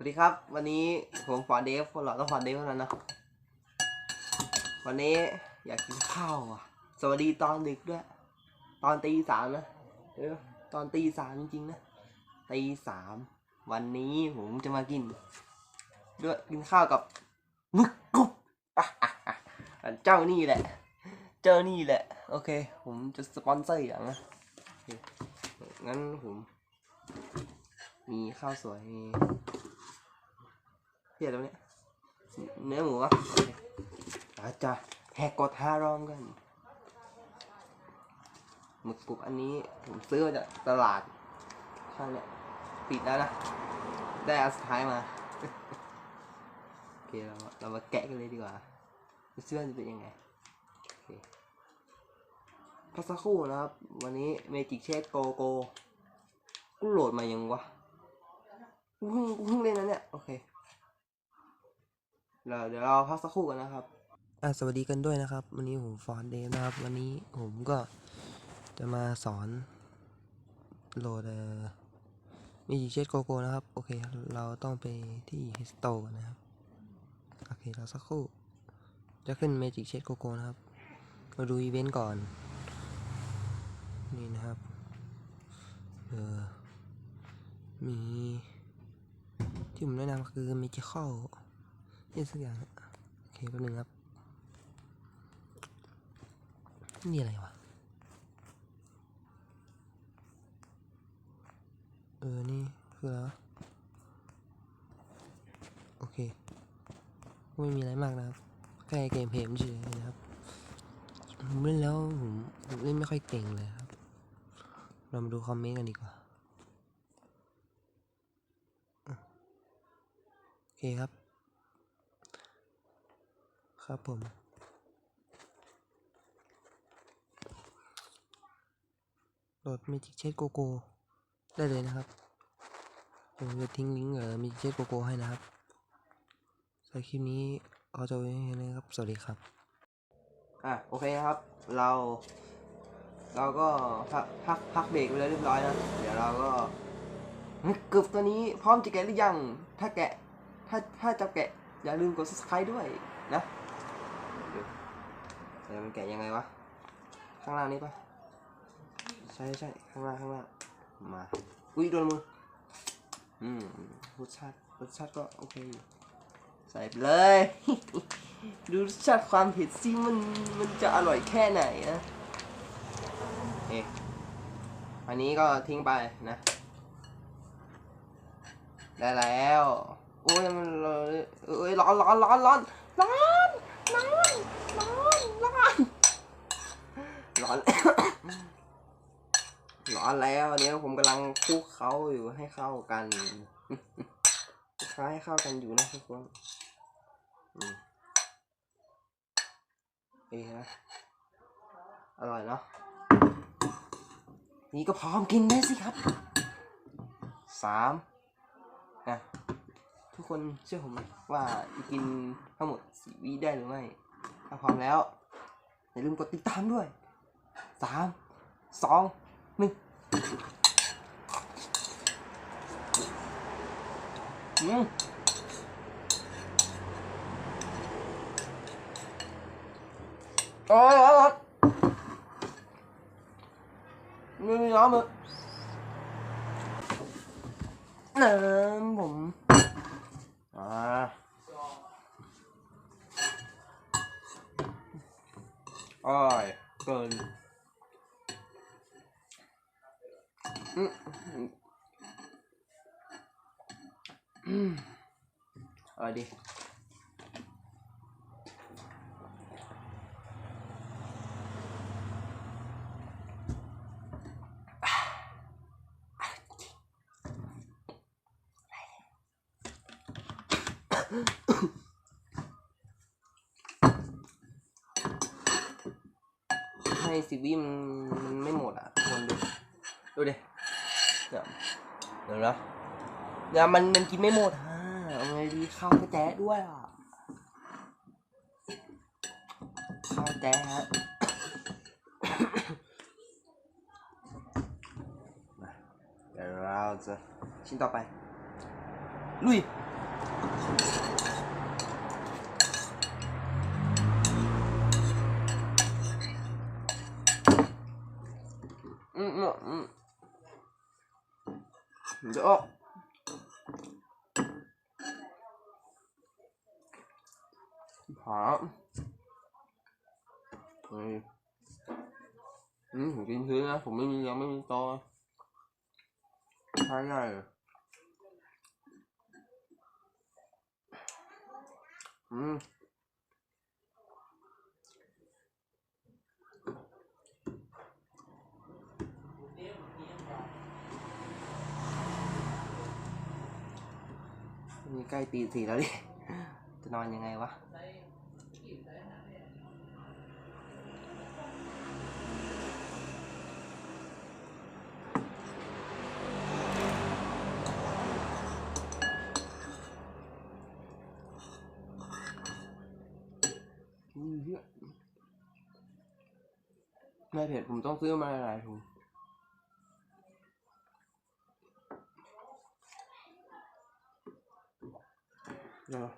สวัสดีครับ วันนี้ผมฟอร์เดฟคนหล่อต้องฟอร์เดฟเท่านั้นนะวันนี้อยากกินข้าวอะ สวัสดีตอนดึกด้วย ตอนตีสามนะเออตอนตีสามจริงๆนะตีสามวันนี้ผมจะมากิน ด้วยกินข้าวกับมึกกรุบเจ้านี่แหละ เจ้านี่แหละ โอเค ผมจะสปอนเซอร์อย่างนะงั้นผมมีข้าวสวยมี เียอะไรวะเนี่ยเนื้อหมูวะอเคอาจจะแหกกดห้ารอมกันหมึกกรุบอันนี้ผมซื้อมาจากตลาดใช่เนี่ยปิดแล้วนะ ได้อันสุดท้ายมาโอเคเราเรามาแกะกันเลยดีกว่าเสื้อจะเป็นยังไงโอเคพักสักครู่นะครับ วันนี้เมจิกเชคโกโกกูโหลดมายังวะกูเพิ่งกูเพิ่งเล่นนะเนี่ย โอเค เราเดี๋ยวเราพักสักครู่กันนะครับอะสวัสดีกันด้วยนะครับ วันนี้ผมฟอนเดฟนะครับ วันนี้ผมก็จะมาสอนโหลดเออมีจีเชตโกโก้นะครับ โอเค เราต้องไปที่ฮิสโตนะครับ โอเค เราสักครู่ จะขึ้น Magic Shade Coco นะครับ มาดูอีเวนต์ก่อน นี่นะครับเออมีที่ผมแนะนำคือ Magical นี่สักอย่างโอเคแป๊บนึงครับนี่อะไรวะ เออ นี่ คืออะไรวะ โอเค ไม่มีอะไรมากนะครับ แค่เกมเพลย์เฉยๆนะครับ ผมเล่นแล้วผมผมเล่นไม่ค่อยเก่งเลยครับ เรามาดูคอมเมนต์กันดีกว่า โอเคครับ ครับผม โหลด Magic Chat GoGo ได้เลยนะครับ ผมจะทิ้งลิงก์เอ่อ Magic Chat GoGo ให้นะครับสำหรับคลิปนี้เอาจะไว้ให้นะครับ สวัสดีครับ อะ โอเคครับ เรา เราก็พักพักพักเบรกไปแล้วเรียบร้อยนะ เดี๋ยวเราก็เกือบตัวนี้พร้อมจะแกะหรือยัง ถ้าแกะ ถ้าถ้าจะแกะ อย่าลืมกด subscribe ด้วยนะ เดี๋ยวมันแกะยังไงวะ ข้างล่างนี้ปะใช่ใช่ข้างล่างข้างล่าง มา อุ้ยโดนมือ อืมรสชาติรสชาติก็โอเคอยู่ใส่ไปเลย ดูรสชาติความเผ็ดซิมันมันจะอร่อยแค่ไหนนะเอ๊ะอันนี้ก็ทิ้งไปนะ ได้แล้ว โอ้ยมันเอ้ยร้อนร้อนร้อนร้อนร้อนร้อนร้อนร้อน ร้อน ร้อนแล้วเนี้ยผมกำลังคลุกเขาอยู่ให้เข้ากันคล้ายเข้ากันอยู่นะทุกคนอืมเอ๊ะนะอร่อยเนาะ นี่ก็พร้อมกินได้สิครับ สามนะทุกคนเชื่อผมไหมว่ากินทั้งหมดสี่วิได้หรือไม่ ถ้าพร้อมแล้ว อย่าลืมกดติดตามด้วย สามสองหนึ่งอืมโอ้ยโอ้ยโอ้ยไม่มีน้ำเลยน้ำผมอ่าอร่อยเกิน อืมอืมอร่อยดีให้สิวิมันมันไม่หมดอะคนดู ดูดิ เนี่ยเดี๋ยวนะเนี่ยมันมันกินไม่หมดฮะเอาไงดีข้าวแจ๊ะด้วยอะข้าวแจ๊ะฮะเดี๋ยวเราจะชิ้นต่อไป ลุยอืมอื มอืมเดี๋ยวออกหาเฮ้ยอืมผม นี่ใกล้ตีสี่แล้วดิ จะนอนยังไงวะไม่เผ็ดผมต้องซื้อมาหลายถุง เนาะ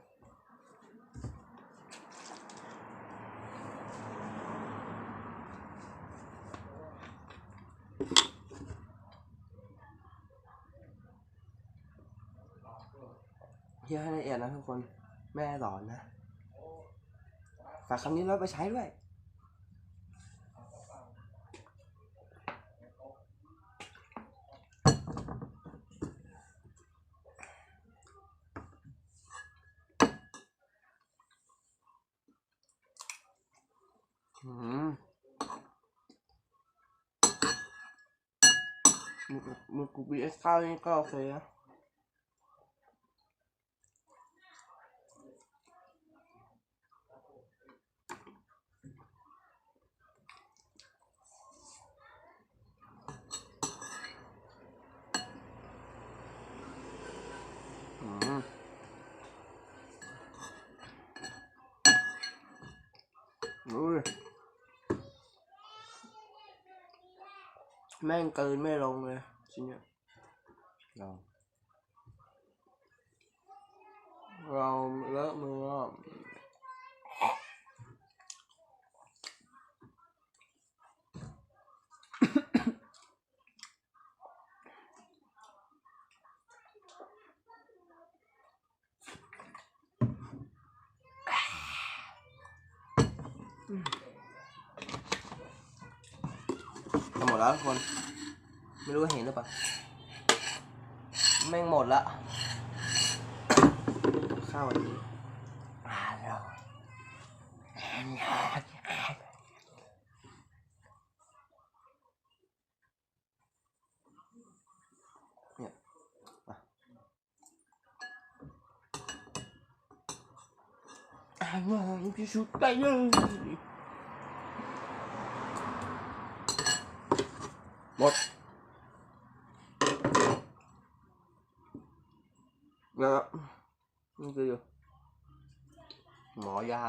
เฮียให้ละเอียดนะทุกคน แม่สอนนะ ฝากคำนี้เราไปใช้ด้วย อืม มือมือกูบีเอสข้าวนี่ก็โอเคนะอืมอุ้ย แม่งเกินไม่ลงเลยชิ้นเนี้ยเราเราเลอะมืออะ แล้วทุกคน ไม่รู้เห็นหรือเปล่าแม่งหมดละข้าวอันนี้อ่าแล้วเนี่ยอะอ่าว่าพี่ชุดได้เลย หมดนะครับนี่คือหมอยา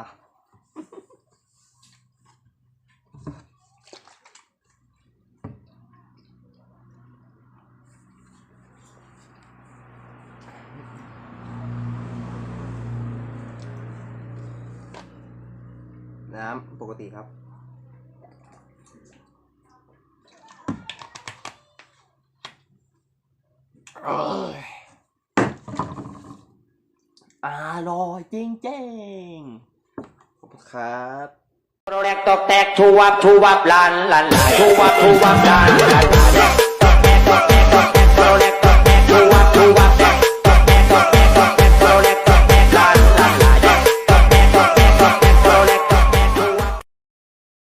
น้ำปกติครับ ร่อยจริงจริงขอบคุณครับโรแลกตกแตกทูวับทูวับลันลันลานทูวับทูวับลันลันลานตกแตกตกแตกตกแตกโรแลกตกแตกทูวับทูวับแตก